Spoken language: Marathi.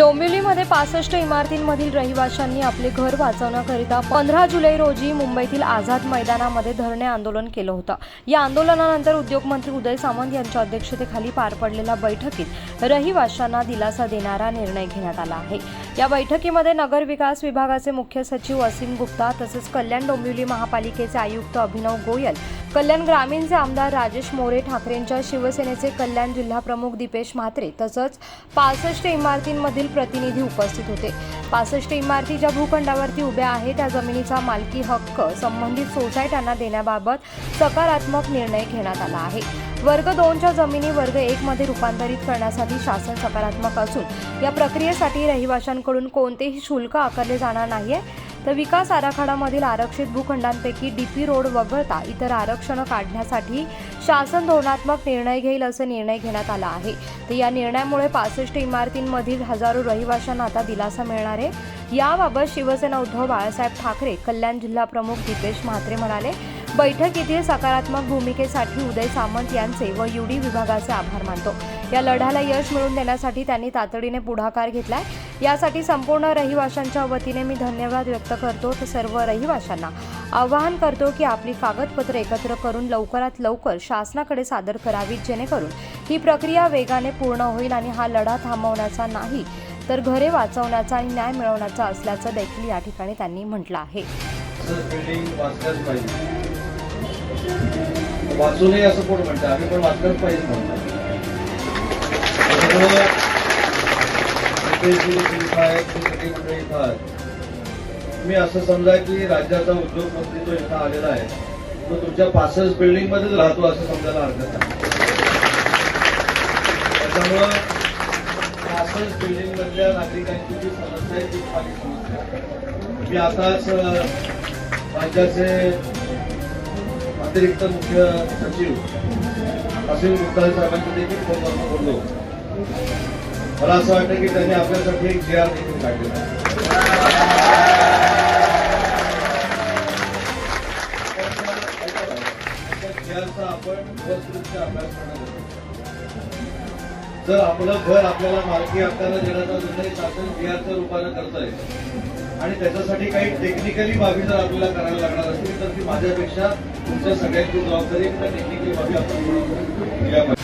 डोंबिवलीमध्ये पासष्ट इमारतींमधील रहिवाशांनी आपले घर वाचवण्याकरिता पंधरा जुलै रोजी मुंबईतील आझाद मैदानामध्ये धरणे आंदोलन केलं होतं. या आंदोलनानंतर उद्योगमंत्री उदय सामंत यांच्या अध्यक्षतेखाली पार पडलेल्या बैठकीत रहिवाशांना दिलासा देणारा निर्णय घेण्यात आला आहे. या बैठकीमध्ये नगर विकास विभागाचे मुख्य सचिव असीम गुप्ता तसेच कल्याण डोंबिवली महापालिकेचे आयुक्त अभिनव गोयल कल्याण ग्रामीणचे आमदार राजेश मोरे ठाकरेंच्या शिवसेनेचे कल्याण जिल्हाप्रमुख दीपेश म्हात्रे तसंच पासष्ट इमारतींमधील प्रतिनिधी उपस्थित होते. पासष्ट इमारती ज्या भूखंडावरती उभ्या आहेत त्या जमिनीचा मालकी हक्क संबंधित सोसायट्यांना देण्याबाबत सकारात्मक निर्णय घेण्यात आला आहे. वर्ग दोनच्या जमिनी वर्ग एकमध्ये रूपांतरित करण्यासाठी शासन सकारात्मक असून या प्रक्रियेसाठी रहिवाशांकडून कोणतेही शुल्क आकारले जाणार नाहीये. तर विकास आराखड्यामधील आरक्षित भूखंडांपैकी डीपी रोड वगळता इतर आरक्षणं काढण्यासाठी शासन धोरणात्मक निर्णय घेईल असं निर्णय घेण्यात आला आहे. तर या निर्णयामुळे पासष्ट इमारतींमधील हजारो रहिवाशांना आता दिलासा मिळणार आहे. याबाबत शिवसेना उद्धव बाळासाहेब ठाकरे कल्याण जिल्हा प्रमुख दीपेश म्हात्रे म्हणाले बैठकीतील सकारात्मक भूमिकेसाठी उदय सामंत यांचे व युडी विभागाचे आभार मानतो. या लढ्याला यश मिळवून देण्यासाठी त्यांनी तातडीने पुढाकार घेतलाय. यासाठी संपूर्ण रहिवाशांच्या वतीने मी धन्यवाद व्यक्त करतो तर सर्व रहिवाशांना. आवाहन करतो की आपली कागदपत्र एकत्र करून लवकरात लवकर शासनाकडे सादर करावीत जेणेकरून ही प्रक्रिया वेगाने पूर्ण होईल आणि हा लढा थांबवण्याचा नाही तर घरे वाचवण्याचा आणि न्याय मिळवण्याचा असल्याचं देखील या ठिकाणी त्यांनी म्हटलं आहे. वाचू नये असं कोण म्हणतं? आम्ही पण वाचलंच पाहिजे म्हणतात मी आहेत तुम्ही असं समजा की राज्याचा उद्योगपती जो इथं आलेला आहे तो तुमच्या पासष्ट बिल्डिंग मध्येच राहतो असं समजायला हरकत नाही. त्याच्यामुळं पासष्ट बिल्डिंग मधल्या नागरिकांची जी समस्या आहे ती खाली समस्या मी आताच राज्याचे अतिरिक्त मुख्य सचिव असे गुप्ता साहेबांशी देखील फोनवर बोललो. मला असं वाटतं की त्यांनी आपल्यासाठी एक जी आर देखील काढलेला आपण व्यवस्थितरित्या अभ्यास करणं जर आपलं घर आपल्याला मालकी हक्काला देण्याचा निर्णय शासन बिहारच्या रूपानं करत आहे आणि त्याच्यासाठी काही टेक्निकली बाबी जर आपल्याला करायला लागणार असतील तर ती माझ्यापेक्षा तुमच्या सगळ्यांची जबाबदारी त्या टेक्निकली बाबी आपण दिल्या पाहिजे